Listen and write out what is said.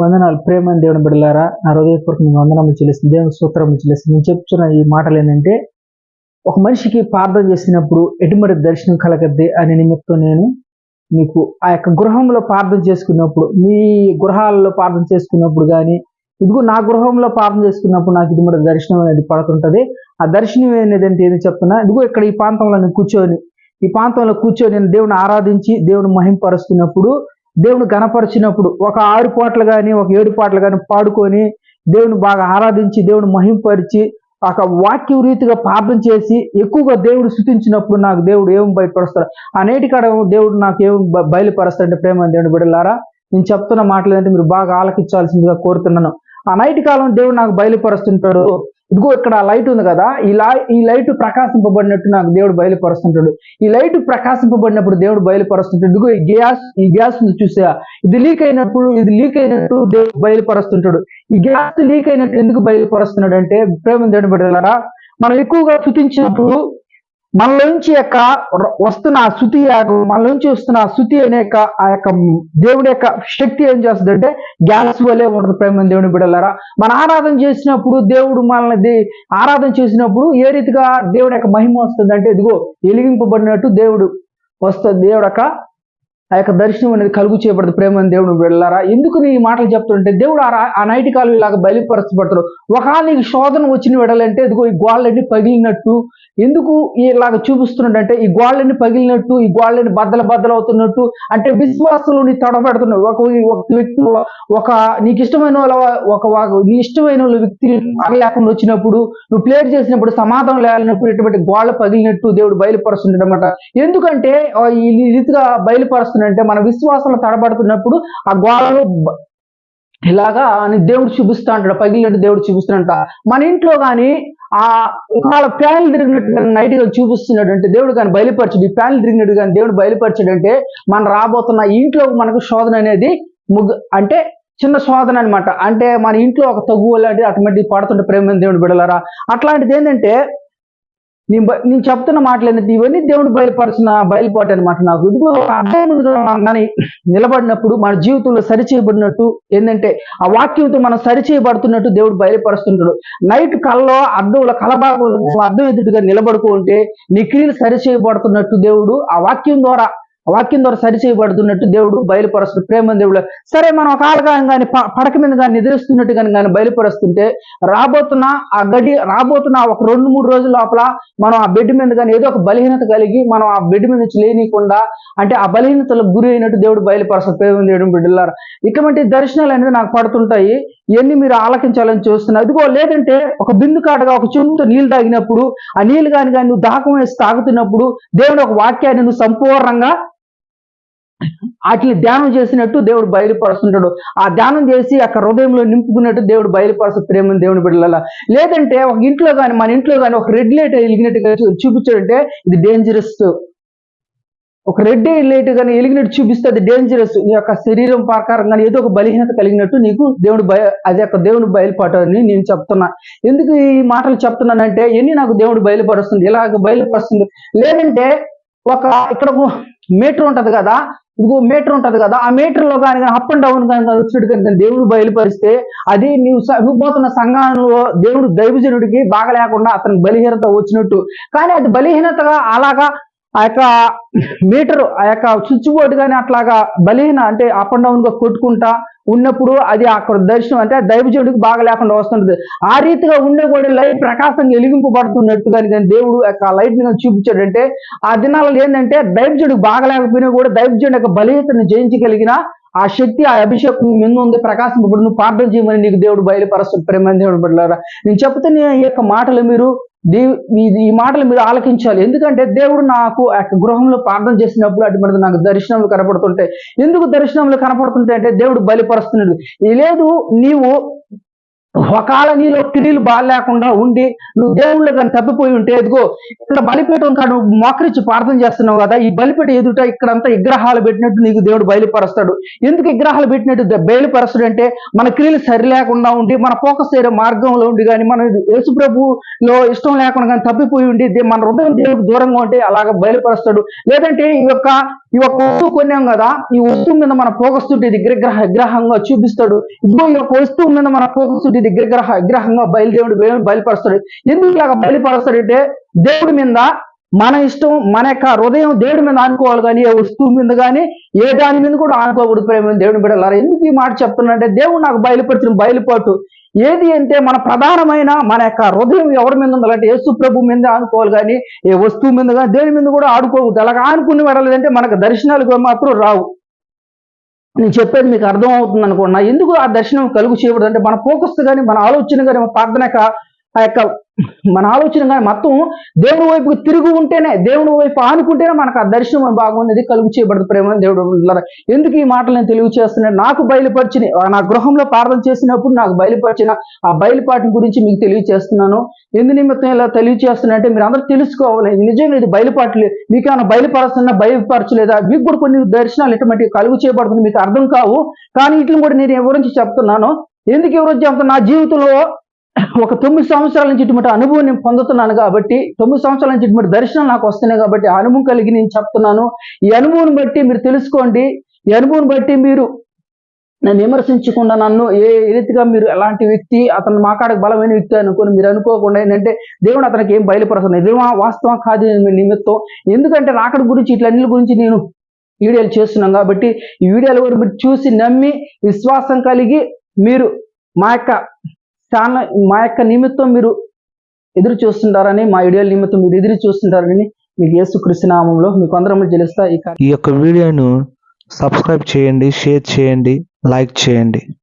వందనాలు. ప్రేమ దేవుని బిడ్డలారా నా హృదయపూర్వకంగా వందనములు చెల్లిస్తుంది దేవుని సూత్రములు చెల్లిస్తుంది నేను చెప్తున్న ఈ మాటలు ఏంటంటే ఒక మనిషికి ప్రార్థన చేసినప్పుడు ఎటువంటి దర్శనం కలగద్ది అనే నిమిత్తం నేను మీకు ఆ యొక్క గృహంలో ప్రార్థన చేసుకున్నప్పుడు మీ గృహాలలో ప్రార్థన చేసుకున్నప్పుడు కానీ ఇదిగో నా గృహంలో ప్రార్థన చేసుకున్నప్పుడు నాకు ఇటువంటి దర్శనం అనేది పడుతుంటది. ఆ దర్శనం అనేది అంటే ఏది చెప్తున్నా ఇదిగో ఇక్కడ ఈ ప్రాంతంలో నేను కూర్చొని ఈ ప్రాంతంలో కూర్చొని నేను దేవుని ఆరాధించి దేవుని మహింపరుస్తున్నప్పుడు దేవుని గణపరిచినప్పుడు ఒక ఆరు పాటలు కానీ ఒక ఏడు పాటలు కానీ పాడుకొని దేవుని బాగా ఆరాధించి దేవుని మహింపరిచి ఒక వాక్య రీతిగా ప్రార్థన చేసి ఎక్కువగా దేవుడు స్థుతించినప్పుడు నాకు దేవుడు ఏం బయటపరుస్తాడు ఆ కాడ దేవుడు నాకు ఏం బ- బయలుపరుస్తాడంటే ప్రేమ దేవుని బిడ్డలారా నేను చెప్తున్న మాటలు ఏంటంటే మీరు బాగా ఆలకించాల్సిందిగా కోరుతున్నాను. ఆ నైట్ కాలం దేవుడు నాకు బయలుపరుస్తుంటాడు. ఇదిగో ఇక్కడ లైట్ ఉంది కదా ఈ లా ఈ లైట్ ప్రకాశింపబడినట్టు నాకు దేవుడు బయలుపరుస్తుంటాడు. ఈ లైట్ ప్రకాశింపబడినప్పుడు దేవుడు బయలుపరుస్తుంటాడు. ఇదిగో ఈ గ్యాస్ ఈ గ్యాస్ని చూసా ఇది లీక్ అయినప్పుడు ఇది లీక్ అయినట్టు దేవుడు బయలుపరుస్తుంటాడు. ఈ గ్యాస్ లీక్ అయినట్టు ఎందుకు బయలుపరుస్తున్నాడు అంటే ప్రేమ దేవుడు బిడ్డలారా మనం ఎక్కువగా శుతించినప్పుడు మనలోంచి యొక్క వస్తున్న ఆ శృతి మనలోంచి వస్తున్న ఆ శృతి అనే యొక్క ఆ యొక్క దేవుడి యొక్క శక్తి ఏం చేస్తుంది అంటే గ్యాస్ వలే ఉండదు ప్రేమ దేవుని బిడ్డలారా. మన ఆరాధన చేసినప్పుడు దేవుడు మనల్ని ఆరాధన చేసినప్పుడు ఏ రీతిగా దేవుడి యొక్క మహిమ వస్తుంది అంటే ఇదిగో వెలిగింపబడినట్టు దేవుడు వస్తుంది దేవుడు యొక్క ఆ యొక్క దర్శనం అనేది కలుగు చేయబడదు ప్రేమ దేవుడు వెళ్ళారా ఎందుకు నీ మాటలు చెప్తుంటే దేవుడు ఆ నైటి కాలు ఇలాగ బయలుపరచబడతాడు. ఒకవేళ నీకు శోధన వచ్చిన వెడలంటే ఇదిగో ఈ గోళ్ళని పగిలినట్టు. ఎందుకు ఇలాగ చూపిస్తున్నాడంటే ఈ గోళ్ళని పగిలినట్టు ఈ గోళ్ళని బద్దల బద్దలు అవుతున్నట్టు. అంటే విశ్వాసంలో నీ తడబెడుతున్నాడు. ఒక ఒక వ్యక్తి ఒక నీకు ఇష్టమైన వాళ్ళ ఒక నీ ఇష్టమైన వ్యక్తి లేకుండా వచ్చినప్పుడు నువ్వు ప్లేట్ చేసినప్పుడు సమాధానం లేనప్పుడు ఇటువంటి గోళ్ళ పగిలినట్టు దేవుడు బయలుపరుస్తుంటాడు అనమాట ఎందుకంటే ఈ రీతిగా వస్తుందంటే మన విశ్వాసంలో తడబడుతున్నప్పుడు ఆ గోడలు ఇలాగా అని దేవుడు చూపిస్తా అంటాడు పగిలినట్టు దేవుడు చూపిస్తున్నట్ట మన ఇంట్లో కానీ ఆ ఒకవేళ ప్యాన్లు తిరిగినట్టు నైట్గా చూపిస్తున్నాడు అంటే దేవుడు కానీ బయలుపరచడు. ఈ ప్యాన్లు తిరిగినట్టు కానీ దేవుడు బయలుపరచాడు అంటే రాబోతున్న ఇంట్లో మనకు శోధన అనేది ముగ్గు అంటే చిన్న శోధన అన్నమాట. అంటే మన ఇంట్లో ఒక తగ్గు లాంటిది అటువంటి పడుతుంటే ప్రేమ దేవుడు బిడలరా అట్లాంటిది ఏంటంటే నేను నేను చెప్తున్న మాటలు ఏంటంటే ఇవన్నీ దేవుడు బయలుపరిచిన బయలుపాటు అనమాట నాకు. ఇదిగో కానీ నిలబడినప్పుడు మన జీవితంలో సరిచేయబడినట్టు ఏంటంటే ఆ వాక్యంతో మనం సరిచేయబడుతున్నట్టు దేవుడు బయలుపరుస్తుంటాడు. నైట్ కళ్ళలో అర్థంలో కలబాగు అర్థం ఎదుటిగా నిలబడుకుంటే నీ క్రియలు సరిచేయబడుతున్నట్టు దేవుడు ఆ వాక్యం ద్వారా వాక్యం ద్వారా సరి చేయబడుతున్నట్టు దేవుడు బయలుపరుస్తుంది ప్రేమ దేవుడు. సరే మనం ఒక ఆలకాయం కానీ పడక మీద కానీ నిద్రిస్తున్నట్టు కానీ కానీ బయలుపరుస్తుంటే రాబోతున్న ఆ గడి రాబోతున్న ఒక రెండు మూడు రోజుల లోపల మనం ఆ బెడ్ మీద కానీ ఏదో ఒక బలహీనత కలిగి మనం ఆ బెడ్ మీద నుంచి లేనికుండా అంటే ఆ బలహీనతలకు గురి అయినట్టు దేవుడు బయలుపరుస్తాడు ప్రేమ దేవుడు బిడ్డలారా. ఇటువంటి దర్శనాలు అనేది నాకు పడుతుంటాయి. ఇవన్నీ మీరు ఆలకించాలని చూస్తున్నారు అదిగో లేదంటే ఒక బిందు కాటగా ఒక చెంబుతో నీళ్ళు తాగినప్పుడు ఆ నీళ్ళు కానీ కానీ నువ్వు దాహం వేసి తాగుతున్నప్పుడు దేవుడు ఒక వాక్యాన్ని నువ్వు సంపూర్ణంగా వాటిని ధ్యానం చేసినట్టు దేవుడు బయలుపరుస్తుంటాడు. ఆ ధ్యానం చేసి అక్కడ హృదయంలో నింపుకున్నట్టు దేవుడు బయలుపరుస్తూ ప్రేమను దేవుని బిడ్డల లేదంటే ఒక ఇంట్లో కానీ మన ఇంట్లో కానీ ఒక రెడ్ లైట్ వెలిగినట్టుగా చూపించాడంటే ఇది డేంజరస్ ఒక రెడ్ లైట్ కానీ వెలిగినట్టు చూపిస్తే అది డేంజరస్ నీ యొక్క శరీరం ప్రకారం కానీ ఏదో ఒక బలహీనత కలిగినట్టు నీకు దేవుడు బయ అది యొక్క దేవుడు బయలుపడని నేను చెప్తున్నా. ఎందుకు ఈ మాటలు చెప్తున్నానంటే ఎన్ని నాకు దేవుడు బయలుపరుస్తుంది? ఇలాగ బయలుపరుస్తుంది? లేదంటే ఒక ఇక్కడ మీటర్ ఉంటది కదా ఇదిగో మీటర్ ఉంటది కదా ఆ మీటర్లో కానీ అప్ అండ్ డౌన్ కానీ వచ్చినట్టు కానీ దేవుడు బయలుపరిస్తే అది నీవు స- నువ్వు పోతున్న సంఘంలో దేవుడు దైవజనుడికి బాగలేకుండా అతని అతనికి బలహీనత వచ్చినట్టు. కానీ అది బలహీనతగా అలాగా ఆ యొక్క మీటర్ ఆ యొక్క స్విచ్ బోర్డు కానీ అట్లాగా బలహీన అంటే అప్ అండ్ డౌన్గా కొట్టుకుంటా ఉన్నప్పుడు అది అక్కడ దర్శనం అంటే దైవజనుడికి బాగా లేకుండా వస్తుంటది. ఆ రీతిగా ఉండే కూడా లైట్ ప్రకాశం వెలిగింపబడుతున్నట్టు కానీ కానీ దేవుడు ఆ యొక్క లైట్ చూపించాడు చూపించాడంటే ఆ దినాలలో ఏంటంటే దైవజనుడికి బాగా లేకపోయినా కూడా దైవజనుడి యొక్క బలహీతను జయించగలిగిన ఆ శక్తి ఆ అభిషేకం ముందు ఉంది ప్రకాశింపబడి నువ్వు ప్రార్థన చేయమని నీకు దేవుడు బయలుపరుస్తాడు. ప్రేమ దేవుడు బిడ్డలారా నేను చెప్తున్న ఈ యొక్క మాటలు మీరు దేవు ఈ- ఈ మాటలు మీరు ఆలకించాలి. ఎందుకంటే దేవుడు నాకు ఆ గృహంలో ప్రార్థన చేసినప్పుడు అటువంటి నాకు దర్శనములు కనపడుతుంటాయి. ఎందుకు దర్శనములు కనపడుతుంటాయి అంటే దేవుడు బయలుపరుస్తున్నాడు లేదు నీవు ఒకవేళ నీలో క్రియలు బాగాలేకుండా ఉండి నువ్వు దేవుళ్ళు కానీ తప్పిపోయి ఉంటే ఎదుగో ఇక్కడ బలిపీఠం కాదు మోకరించి ప్రార్థన చేస్తున్నావు కదా ఈ బలిపీఠ ఎదుట ఇక్కడంతా విగ్రహాలు పెట్టినట్టు నీకు దేవుడు బయలుపరుస్తాడు. ఎందుకు విగ్రహాలు పెట్టినట్టు బయలుపరుస్తాడు అంటే మన క్రియలు సరి లేకుండా ఉండి మన ఫోకస్ అయ్యే మార్గంలో ఉండి కానీ మన యేసుప్రభులో ఇష్టం లేకుండా కానీ తప్పిపోయి ఉండి మన హృదయం దేవుడికి దూరంగా ఉంటే అలాగ బయలుపరుస్తాడు. లేదంటే ఈ యొక్క ఈ యొక్క వస్తువు కొన్నాం కదా ఈ వస్తువు మీద మన ఫోకస్ ఉంటే ఇది విగ్రహ విగ్రహంగా చూపిస్తాడు. ఇదిగో ఈ యొక్క వస్తువు మీద మన ఫోకస్ తోటి విగ్రహ విగ్రహంగా బయలుదేవుడు బయలుపరుస్తాడు. ఎందుకు ఇలాగ బయలుపరుస్తాడంటే దేవుడి మీద మన ఇష్టం మన యొక్క హృదయం దేవుడి మీద అనుకోవాలి కానీ ఏ వస్తువు మీద కానీ ఏ దాని మీద కూడా అనుకోకూడదు ప్రేమ దేవుడిని బిడ్డలారా. ఎందుకు ఈ మాట చెప్తున్నానంటే దేవుడు నాకు బయలుపరిచిన బయలుపాటు ఏది అంటే మన ప్రధానమైన మన యొక్క హృదయం ఎవరి మీద ఉండాలంటే యేసు ప్రభు మీద అనుకోవాలి కానీ ఏ వస్తువు మీద కానీ దేని మీద కూడా ఆడుకోకూడదు. అలాగ ఆనుకుని వెళ్ళలేదంటే మనకు దర్శనాలు మాత్రం రావు. నేను చెప్పేది మీకు అర్థం అవుతుంది అనుకున్నా ఎందుకు ఆ దర్శనం కలుగు చేయకూడదు? అంటే మన ఫోకస్ కానీ మన ఆలోచన కానీ మన ప్రార్థన ఆ యొక్క మన ఆలోచన కానీ మొత్తం దేవుని వైపుకు తిరుగు ఉంటేనే దేవుని వైపు ఆనుకుంటేనే మనకు ఆ దర్శనం బాగున్నది కలుగు చేయబడదు ప్రేమ దేవుడు ఎందుకు ఈ మాటలు నేను తెలివి చేస్తున్నాను నాకు బయలుపరిచిన నా గృహంలో ప్రార్థన చేసినప్పుడు నాకు బయలుపరిచిన ఆ బయలుపాటి గురించి మీకు తెలియచేస్తున్నాను. ఎందు నిమిత్తం ఇలా తెలియచేస్తున్నా అంటే మీరు అందరూ తెలుసుకోవాలి. నిజంగా ఇది బయలుపాట్లు మీకు ఏమైనా బయలుపరుస్తున్నా బయలుపరచలేదా? మీకు కూడా కొన్ని దర్శనాలు ఇటువంటి కలుగు చేయబడుతుంది మీకు అర్థం కావు. కానీ వీటిని కూడా నేను ఎవరించి చెప్తున్నాను? ఎందుకు ఎవరు చెప్తున్నా నా జీవితంలో ఒక తొమ్మిది సంవత్సరాల నుంచి ఇటువంటి అనుభవం నేను పొందుతున్నాను కాబట్టి తొమ్మిది సంవత్సరాల నుంచి ఇటువంటి దర్శనం నాకు వస్తున్నాయి కాబట్టి ఆ అనుభవం కలిగి నేను చెప్తున్నాను. ఈ అనుభవం బట్టి మీరు తెలుసుకోండి. ఈ అనుభవం బట్టి మీరు నన్ను విమర్శించకుండా నన్ను ఏ రీతిగా మీరు ఎలాంటి వ్యక్తి అతను మాకాడకు బలమైన వ్యక్తి అనుకుని మీరు అనుకోకుండా ఏంటంటే దేవుడు అతనికి ఏం బయలుపరచదు నిజమా వాస్తవం కాదు నిమిత్తం. ఎందుకంటే రాకడ గురించి ఇట్లన్నిటి గురించి నేను వీడియోలు చేస్తున్నాం కాబట్టి ఈ వీడియోలు కూడా మీరు చూసి నమ్మి విశ్వాసం కలిగి మీరు మా యొక్క ఛానల్ మా యొక్క నిమిత్తం మీరు ఎదురు చూస్తుంటారని మా వీడియోల నిమిత్తం మీరు ఎదురు చూస్తుంటారని మీకు ఏసు నామంలో మీకు అందరం తెలుస్తా ఈ యొక్క వీడియోను సబ్స్క్రైబ్ చేయండి షేర్ చేయండి లైక్ చేయండి.